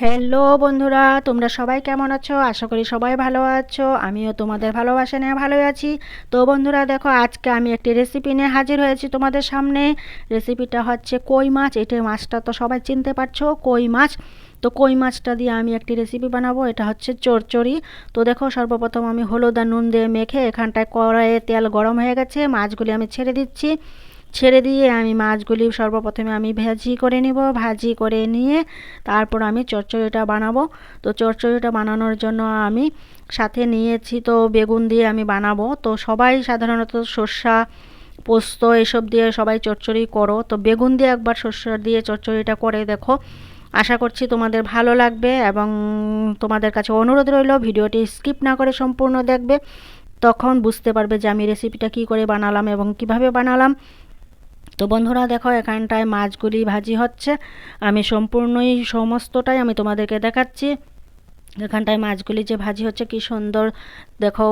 Hello বন্ধুরা, তোমরা সবাই কেমন আছো? আশা করি সবাই ভালো আছো। আমিও তোমাদের ভালোবাসা নিয়ে ভালোই আছি। তো বন্ধুরা, দেখো, আজকে আমি একটি রেসিপি নিয়ে হাজির হয়েছি তোমাদের সামনে। রেসিপিটা হচ্ছে কই মাছ। এটা মাছটা তো সবাই চিনতে পারছ, কই মাছ। তো কই মাছটা দিয়ে আমি একটি রেসিপি বানাবো। এটা হচ্ছে চরচড়ি। তো দেখো, সর্বপ্রথম আমি হলুদ আর নুন দিয়ে মেখে এখানটায় কড়াইয়ে তেল গরম হয়ে গেছে। মাছগুলি আমি ছেড়ে দিচ্ছি। ছেড়ে দিয়ে আমি মাছগুলি সর্বপ্রথমে আমি ভাজি করে নিব। ভাজি করে নিয়ে তারপর আমি চচ্চড়িটা বানাবো। তো চচ্চড়িটা বানানোর জন্য আমি সাথে নিয়েছি তো বেগুন দিয়ে আমি বানাবো। তো সবাই সাধারণত সর্ষা, পোস্ত এসব দিয়ে সবাই চচ্চড়ি করো। তো বেগুন দিয়ে একবার সর্ষা দিয়ে চচ্চড়িটা করে দেখো। আশা করছি তোমাদের ভালো লাগবে এবং তোমাদের কাছে অনুরোধ রইল ভিডিওটি স্কিপ না করে সম্পূর্ণ দেখবে। তখন বুঝতে পারবে যে আমি রেসিপিটা কি করে বানালাম এবং কীভাবে বানালাম। তো বন্ধুরা দেখো, এখানটায় মাছগুলি ভাজি হচ্ছে। আমি সম্পূর্ণই সমস্তটাই আমি তোমাদেরকে দেখাচ্ছি। এখানটায় মাছগুলি যে ভাজি হচ্ছে, কি সুন্দর দেখো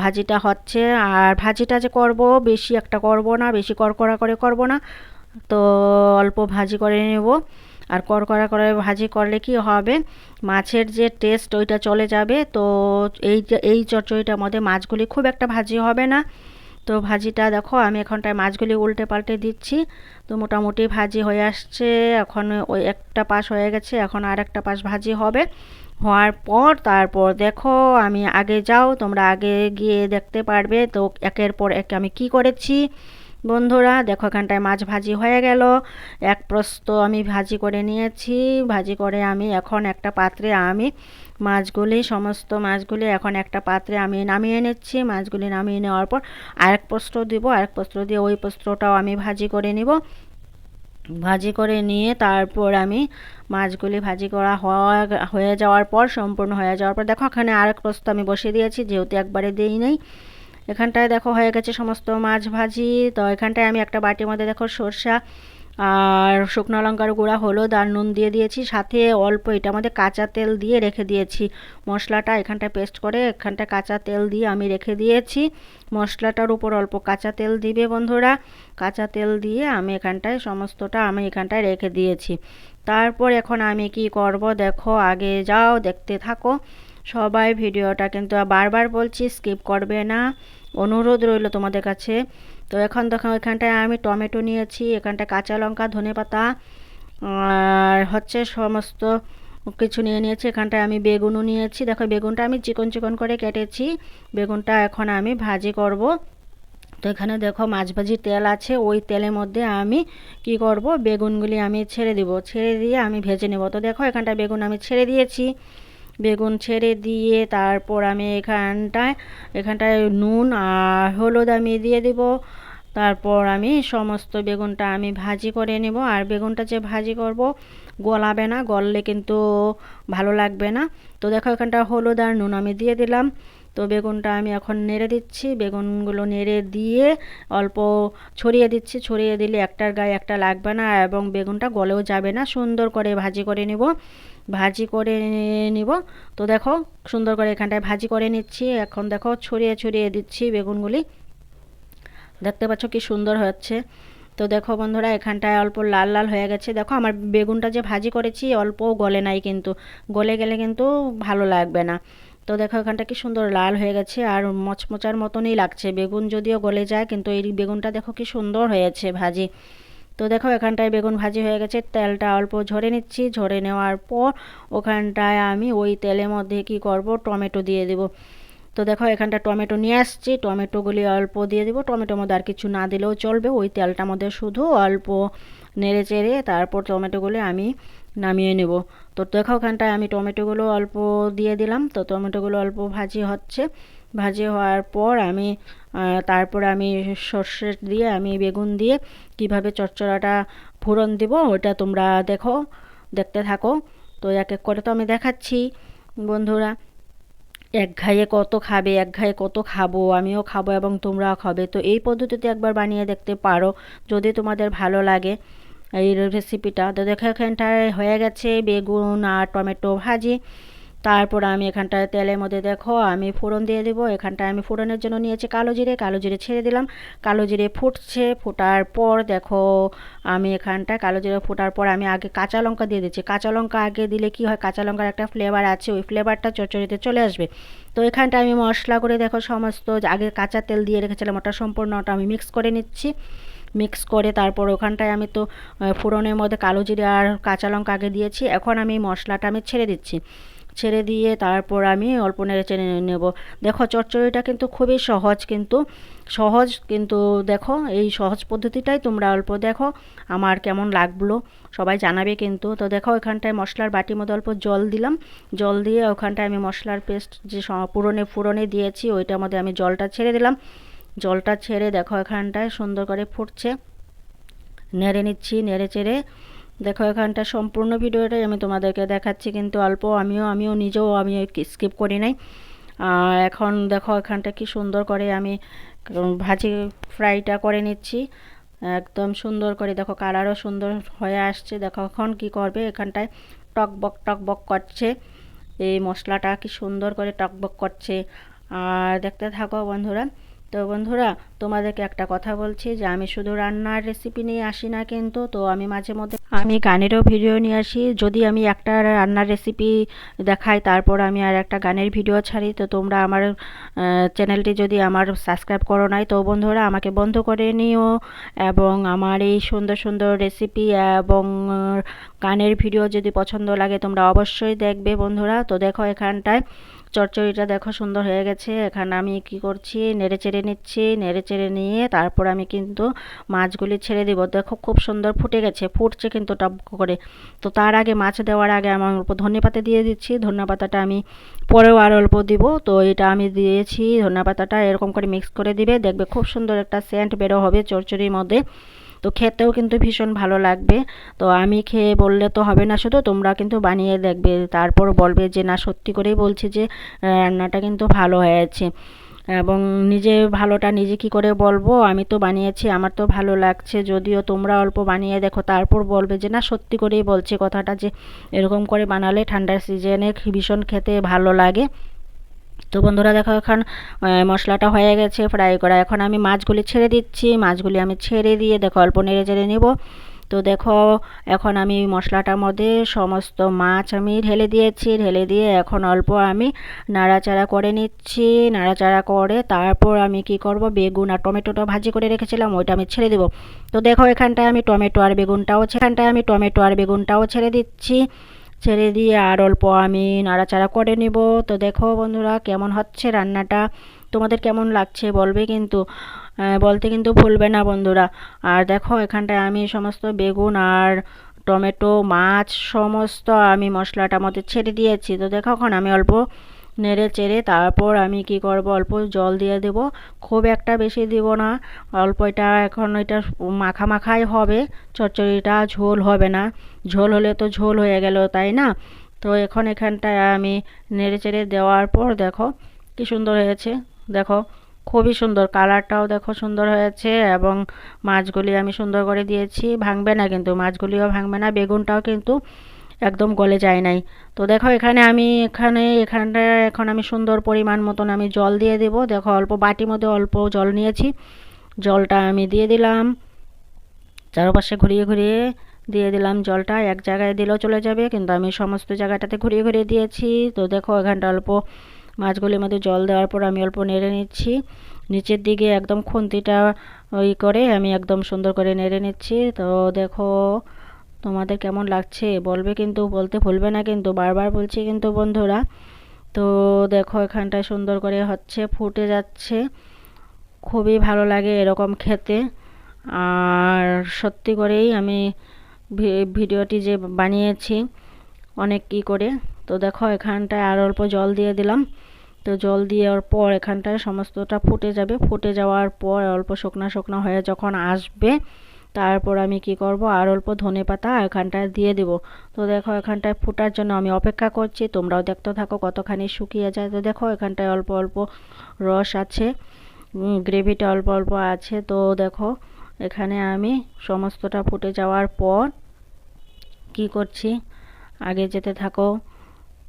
ভাজিটা হচ্ছে। আর ভাজিটা যে করব, বেশি একটা করব না, বেশি করকরা করে করব না। তো অল্প ভাজি করে নেব। আর করকরা করে ভাজি করলে কি হবে, মাছের যে টেস্ট ওইটা চলে যাবে। তো এই এই চচ্চড়িটার মধ্যে মাছগুলি খুব একটা ভাজি হবে না। তো ভাজিটা দেখো, আমি এখনটায় মাছগুলি উল্টে পাল্টে দিচ্ছি। তো মোটামুটি ভাজি হয়ে আসছে, এখন ওই একটা পাশ হয়ে গেছে, এখন আর একটা পাশ ভাজি হবে। হওয়ার পর তারপর দেখো, আমি আগে যাও, তোমরা আগে গিয়ে দেখতে পারবে তো একের পর এক আমি কি করেছি। বন্ধুরা, দেখো এখানটায় মাছ ভাজি হয়ে গেল। এক প্রস্ত আমি ভাজি করে নিয়েছি, ভাজি করে আমি এখন একটা পাত্রে আমি মাছগুলি, সমস্ত মাছগুলি এখন একটা পাত্রে আমি নামিয়ে নিচ্ছি। মাছগুলি নামিয়ে নেওয়ার পর আরেক প্রস্ত দিব। আরেক পোস্ত দিয়ে ওই পোস্তটাও আমি ভাজি করে নিব। ভাজি করে নিয়ে তারপর আমি মাছগুলি ভাজি করা হয়ে যাওয়ার পর, সম্পূর্ণ হয়ে যাওয়ার পর, দেখো এখানে আরেক পোস্ত আমি বসিয়ে দিয়েছি, যেহেতু একবারে দিই নেই। এখানটায় দেখো হয়ে গেছে সমস্ত মাছ ভাজি। তো এখানটায় আমি একটা বাটির মধ্যে দেখো সর্ষা আর শুকনো লঙ্কার গুঁড়া, হলুদ আর নুন দিয়ে দিয়েছি। সাথে অল্প এটা আমাদের কাঁচা তেল দিয়ে রেখে দিয়েছি। মশলাটা এখানটায় পেস্ট করে এখানটা কাঁচা তেল দিয়ে আমি রেখে দিয়েছি। মশলাটার উপর অল্প কাঁচা তেল দিবে বন্ধুরা। কাঁচা তেল দিয়ে আমি এখানটায় সমস্তটা আমি এখানটায় রেখে দিয়েছি। তারপর এখন আমি কি করব দেখো, আগে যাও, দেখতে থাকো। সবাই ভিডিওটা কিন্তু বারবার বলছি, স্কিপ করবে না। অনুরোধ রইল তোমাদের কাছে। তো এখন দেখো এখানটায় আমি টমেটো নিয়েছি, এখানটায় কাঁচা লঙ্কা, ধনে পাতা, আর হচ্ছে সমস্ত কিছু নিয়ে নিয়েছি। এখানটায় আমি বেগুনও নিয়েছি। দেখো, বেগুনটা আমি চিকন চিকন করে কেটেছি। বেগুনটা এখন আমি ভাজি করব। তো এখানে দেখো, মাছ ভাজির তেল আছে। ওই তেলের মধ্যে আমি কি করব? বেগুনগুলি আমি ছেড়ে দিব। ছেড়ে দিয়ে আমি ভেজে নেব। তো দেখো, এখানটায় বেগুন আমি ছেড়ে দিয়েছি। বেগুন ছেড়ে দিয়ে তারপর আমি এখানটায় এখানটায় নুন আর হলুদ আমি দিয়ে দিব। তারপর আমি সমস্ত বেগুনটা আমি ভাজি করে নেব। আর বেগুনটা যে ভাজি করব, গলাবে না, গললে কিন্তু ভালো লাগবে না। তো দেখো, এখানটা হলুদ আর নুন আমি দিয়ে দিলাম। তো বেগুনটা আমি এখন নেড়ে দিচ্ছি। বেগুনগুলো নেড়ে দিয়ে অল্প ছড়িয়ে দিচ্ছি। ছড়িয়ে দিলে একটার গায়ে একটা লাগবে না এবং বেগুনটা গলেও যাবে না। সুন্দর করে ভাজি করে নেব। ভাজি করে নিব। তো দেখো, সুন্দর করে এখানটায় ভাজি করে নিচ্ছি। এখন দেখো, ছড়িয়ে ছড়িয়ে দিচ্ছি বেগুনগুলি। দেখতে পাচ্ছ কি সুন্দর হচ্ছে। তো দেখো বন্ধুরা, এখানটায় অল্প লাল লাল হয়ে গেছে। দেখো, আমার বেগুনটা যে ভাজি করেছি, অল্প গলে নাই কিন্তু। গলে গেলে কিন্তু ভালো লাগবে না। তো দেখো, এখানটা কি সুন্দর লাল হয়ে গেছে আর মচমচার মতনই লাগছে। বেগুন যদিও গলে যায়, কিন্তু এই বেগুনটা দেখো কি সুন্দর হয়েছে ভাজি। তো দেখো, এখানটায় বেগুন ভাজি হয়ে গেছে। তেলটা অল্প ঝরে নিচ্ছি। ঝরে নেওয়ার পর ওখানটায় আমি ওই তেলের মধ্যে কি করব? টমেটো দিয়ে দেব। তো দেখো, এখানটা টমেটো নিয়ে আসছি। টমেটোগুলি অল্প দিয়ে দেবো। টমেটোর মধ্যে আর কিছু না দিলেও চলবে। ওই তেলটার মধ্যে শুধু অল্প নেড়ে চেড়ে তারপর টমেটোগুলি আমি নামিয়ে নেব। তো দেখো, ওখানটায় আমি টমেটোগুলো অল্প দিয়ে দিলাম। তো টমেটোগুলো অল্প ভাজি হচ্ছে। ভাজি হওয়ার পর আমি তারপর আমি সর্ষে দিয়ে, আমি বেগুন দিয়ে কীভাবে চচ্চড়াটা ফোড়ন দিব ওটা তোমরা দেখো, দেখতে থাকো। তো এক এক করে তো আমি দেখাচ্ছি, বন্ধুরা। এক ঘায়ে কত খাবে, এক ঘায়ে কত খাব, আমিও খাব এবং তোমরাও খাবে। তো এই পদ্ধতিতে একবার বানিয়ে দেখতে পারো, যদি তোমাদের ভালো লাগে এই রেসিপিটা তো দেখো এখানটায় হয়ে গেছে বেগুন আর টমেটো ভাজি। তারপর আমি এখানটায় তেলের মধ্যে দেখো, আমি ফোড়ন দিয়ে দেবো। এখানটায় আমি ফোড়নের জন্য নিয়েছি কালো জিরে কালো জিরে ছেড়ে দিলাম। কালো জিরে ফুটছে, ফোটার পর দেখো, আমি এখানটায় কালো জিরে ফোটার পর আমি আগে কাঁচা লঙ্কা দিয়ে দিচ্ছি। কাঁচা লঙ্কা আগে দিলে কি হয়, কাঁচা লঙ্কার একটা ফ্লেভার আছে, ওই ফ্লেভারটা চচ্চড়িতে চলে আসবে। তো এখানটা আমি মশলা করে দেখো, সমস্ত আগে কাঁচা তেল দিয়ে রেখেছিলাম, ওটা সম্পূর্ণটা আমি মিক্স করে নিচ্ছি। মিক্স করে তারপর ওখানটায় আমি তো ফোড়নের মধ্যে কালো জিরে আর কাঁচা লঙ্কা আগে দিয়েছি। এখন আমি মশলাটা আমি ছেড়ে দিচ্ছি। ছেড়ে দিয়ে তারপর আমি অল্প নেড়ে নেব। দেখো, চচ্চড়িটা কিন্তু খুবই সহজ কিন্তু সহজ কিন্তু দেখো, এই সহজ পদ্ধতিটাই তোমরা অল্প দেখো, আমার কেমন লাগল সবাই জানাবে কিন্তু। তো দেখো ওখানটায় মশলার বাটি মধ্যে অল্প জল দিলাম, জল দিয়ে ওখানটায় আমি মশলার পেস্ট যে পুরনে, ফুরনে দিয়েছি, ওইটার মধ্যে আমি জলটা ছেড়ে দিলাম। জলটা ছেড়ে দেখো, এখানটায় সুন্দর করে ফুটছে, নেড়ে নিচ্ছি, নেড়ে চেড়ে দেখো, এখানটা সম্পূর্ণ ভিডিওটাই আমি তোমাদেরকে দেখাচ্ছি, কিন্তু অল্প আমিও আমিও নিজেও আমি স্কিপ করি নাই। এখন দেখো, এখানটা কি সুন্দর করে আমি ভাজি ফ্রাইটা করে নিচ্ছি। একদম সুন্দর করে দেখো কালারও সুন্দর হয়ে আসছে। দেখো, এখন কি করবে, এখানটায় টক টকবক টকবক করছে। এই মশলাটা কি সুন্দর করে টকবক করছে। আর দেখতে থাকো বন্ধুরা তো বন্ধুরা, তোমাদেরকে একটা কথা বলছি যে আমি শুধু রান্নার রেসিপি নিয়ে আসি না কিন্তু, তো আমি মাঝে মধ্যে আমি গানেরও ভিডিও নিয়ে আসি। যদি আমি একটা রান্নার রেসিপি দেখাই, তারপর আমি আর একটা গানের ভিডিও ছাড়ি, তো তোমরা আমার চ্যানেলটি যদি আমার সাবস্ক্রাইব করো নাই, তো বন্ধুরা আমাকে বন্ধ করে নিও। এবং আমার এই সুন্দর সুন্দর রেসিপি এবং গানের ভিডিও যদি পছন্দ লাগে, তোমরা অবশ্যই দেখবে বন্ধুরা। তো দেখো এখানটায় চচ্চড়িটা দেখো সুন্দর হয়ে গেছে। এখানে আমি কি করছি? নেড়ে চেড়ে নিচ্ছি। নেড়ে চেড়ে নিয়ে তারপর আমি কিন্তু মাছগুলি ছেড়ে দিব। দেখো খুব সুন্দর ফুটে গেছে, ফুটছে কিন্তু টপ করে। তো তার আগে মাছ দেওয়ার আগে আমার অল্প ধনে পাতা দিয়ে দিচ্ছি। ধনে পাতাটা আমি পরেও আর অল্প দিব। তো এটা আমি দিয়েছি ধনে পাতাটা। এরকম করে মিক্স করে দিবে। দেখবে খুব সুন্দর একটা সেন্ট বেরো হবে চচ্চড়ির মধ্যে। তো খেতেও কিন্তু ভীষণ ভালো লাগবে। তো আমি খেয়ে বললে তো হবে না শুধু, তোমরা কিন্তু বানিয়ে দেখবে। তারপর বলবে যে, না, সত্যি করেই বলছি যে রান্নাটা কিন্তু ভালো হয়েছে। এবং নিজে ভালোটা নিজে কি করে বলব? আমি তো বানিয়েছি, আমার তো ভালো লাগছে। যদিও তোমরা অল্প বানিয়ে দেখো, তারপর বলবে যে, না, সত্যি করেই বলছে কথাটা যে, এরকম করে বানালে ঠান্ডার সিজনে ভীষণ খেতে ভালো লাগে। তো বন্ধুরা দেখো এখন মশলাটা হয়ে গেছে ফ্রাই করা। এখন আমি মাছগুলি ছেড়ে দিচ্ছি। মাছগুলি আমি ছেড়ে দিয়ে দেখো অল্প নেড়ে চেড়ে নেব। তো দেখো, এখন আমি মশলাটার মধ্যে সমস্ত মাছ আমি ঢেলে দিয়েছি। ঢেলে দিয়ে এখন অল্প আমি নাড়াচাড়া করে নিচ্ছি। নাড়াচাড়া করে তারপর আমি কি করব? বেগুন আর টমেটোটা ভাজি করে রেখেছিলাম, ওইটা আমি ছেড়ে দেবো। তো দেখো, এখানটায় আমি টমেটো আর বেগুনটাও এখানটায় আমি টমেটো আর বেগুনটাও ছেড়ে দিচ্ছি। ছেড়ে দিয়ে আর অল্প আমি নাড়াচাড়া করে নেব। তো দেখো বন্ধুরা কেমন হচ্ছে রান্নাটা? তোমাদের কেমন লাগছে বলবে কিন্তু বলতে কিন্তু ভুলবে না বন্ধুরা। আর দেখো এখানটায় আমি সমস্ত বেগুন আর টমেটো, মাছ, সমস্ত আমি মশলাটা মধ্যে ছেড়ে দিয়েছি। তো দেখো এখন আমি অল্প নেড়ে চেড়ে তারপর আমি কি করব? অল্প জল দিয়ে দেব। খুব একটা বেশি দিব না। অল্প এটা এখন এটা মাখা মাখাই হবে। চচ্চড়িটা ঝোল হবে না। ঝোল হলে তো ঝোল হয়ে গেল, তাই না? তো এখন এখানটায় আমি নেড়ে চেড়ে দেওয়ার পর দেখো কি সুন্দর হয়েছে। দেখো খুবই সুন্দর। কালারটাও দেখো সুন্দর হয়েছে এবং মাছগুলি আমি সুন্দর করে দিয়েছি। ভাঙবে না কিন্তু, মাছগুলিও ভাঙবে না। বেগুনটাও কিন্তু একদম গলে যায় নাই। তো দেখো এখানে আমি এখানে এখানটা এখন আমি সুন্দর পরিমাণ মতন আমি জল দিয়ে দেব। দেখো অল্প বাটির মধ্যে অল্প জল নিয়েছি। জলটা আমি দিয়ে দিলাম। চারপাশে ঘুরিয়ে ঘুরিয়ে দিয়ে দিলাম জলটা। এক জায়গায় দিলেও চলে যাবে, কিন্তু আমি সমস্ত জায়গাটাতে ঘুরিয়ে ঘুরিয়ে দিয়েছি। তো দেখো এখানটা অল্প মাছগুলির মধ্যে জল দেওয়ার পর আমি অল্প নেড়ে নিচ্ছি। নিচের দিকে একদম খুন্তিটা ওই করে আমি একদম সুন্দর করে নেড়ে নিচ্ছি। তো দেখো তোমাদের কেমন লাগছে? বলবে কিন্তু, বলতে ভুলবে না কিন্তু, বারবার বলছি কিন্তু বন্ধুরা। তো দেখো, এখানটায় সুন্দর করে হচ্ছে ফুটে যাচ্ছে। খুবই ভালো লাগে এরকম খেতে। আর সত্যি করেই আমি ভিডিওটি যে বানিয়েছি, অনেক কি করে। তো দেখো, এখানটায় আর অল্প জল দিয়ে দিলাম। তো জল দেওয়ার পর এখানটায় সমস্তটা ফুটে যাবে। ফুটে যাওয়ার পর অল্প শুকনা শুকনো হয়ে যখন আসবে তারপর আমি কি করব? আর অল্প ধনে পাতা এখানটায় দিয়ে দেব। তো দেখো, এখানটায় ফুটার জন্য আমি অপেক্ষা করছি। তোমরাও দেখতে থাকো কতখানি শুকিয়ে যায়। তো দেখো, এখানটায় অল্প অল্প রস আছে। গ্রেভিটা অল্প অল্প আছে। তো দেখো, এখানে আমি সমস্তটা ফুটে যাওয়ার পর কি করছি? আগে যেতে থাকো।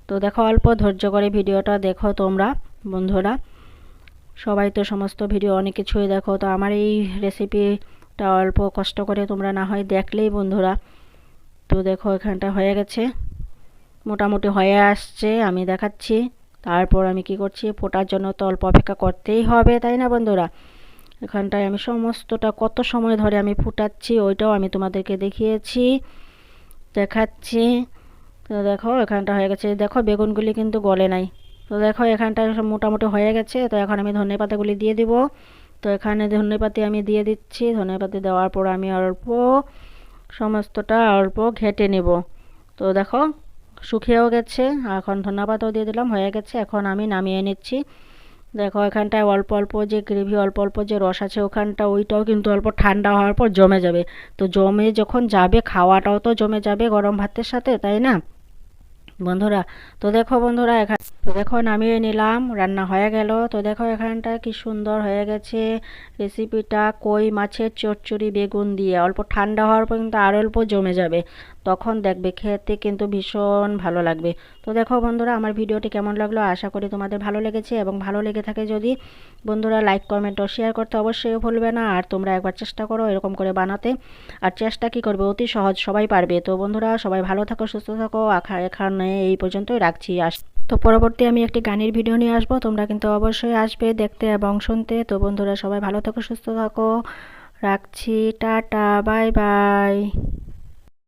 তো দেখো, অল্প ধৈর্য করে ভিডিওটা দেখো তোমরা, বন্ধুরা। সবাই তো সমস্ত ভিডিও অনেক কিছুই দেখো। তো আমার এই রেসিপিটা অল্প কষ্ট করে তোমরা না হয় দেখলেই বন্ধুরা। তো দেখো, এখানটা হয়ে গেছে। মোটামুটি হয়ে আসছে, আমি দেখাচ্ছি। তারপর আমি কি করছি? ফোটার জন্য তো অল্প অপেক্ষা করতেই হবে, তাই না বন্ধুরা? এখানটায় আমি সমস্তটা কত সময় ধরে আমি ফুটাচ্ছি, ওইটাও আমি তোমাদেরকে দেখিয়েছি, দেখাচ্ছি। তো দেখো, এখানটা হয়ে গেছে। দেখো, বেগুনগুলি কিন্তু গলে নাই। তো দেখো এখানটা মোটামুটি হয়ে গেছে। তো এখন আমি ধনে পাতাগুলি দিয়ে দিব। তো এখানে ধনে পাতি আমি দিয়ে দিচ্ছি। ধনে পাতি দেওয়ার পর আমি অল্প সমস্তটা অল্প ঘেটে নেব। তো দেখো, শুকিয়েও গেছে। এখন ধনে পাতাও দিয়ে দিলাম, হয়ে গেছে। এখন আমি নামিয়ে নিচ্ছি। দেখো, এখানটায় অল্প অল্প যে গ্রেভি, অল্প অল্প যে রস আছে ওখানটা, ওইটাও কিন্তু অল্প ঠান্ডা হওয়ার পর জমে যাবে। তো জমে যখন যাবে, খাওয়াটাও তো জমে যাবে গরম ভাতের সাথে, তাই না? বন্ধুরা, তো দেখো বন্ধুরা এখান তো দেখো নামিয়ে নিলাম, রান্না হয়ে গেল। তো দেখো এখানটা কি সুন্দর হয়ে গেছে। রেসিপিটা কই, মাছের চচ্চড়ি, বেগুন দিয়ে। অল্প ঠান্ডা হওয়ার পর কিন্তু আর অল্প জমে যাবে। তখন দেখবে খেতে কিন্তু ভীষণ ভালো লাগবে। তো দেখো বন্ধুরা, আমার ভিডিওটি কেমন লাগল আশা করি তোমাদের ভালো লেগেছে এবং ভালো লেগে থাকে যদি বন্ধুরা লাইক কমেন্ট ও শেয়ার করতে অবশ্যই ভুলবে না। আর তোমরা একবার চেষ্টা করো এরকম করে বানাতে। আর চেষ্টা কি করবে? অতি সহজ, সবাই পারবে। তো বন্ধুরা, সবাই ভালো থাকো, সুস্থ থাকো। এখানে এই পর্যন্তই রাখছি। আস তো পরবর্তী আমি একটি গানের ভিডিও নিয়ে আসব। তোমরা কিন্তু অবশ্যই আসবে দেখতে এবং শুনতে। তো বন্ধুরা, সবাই ভালো থাকো, সুস্থ থাকো। রাখছি, টাটা, বাই বাই।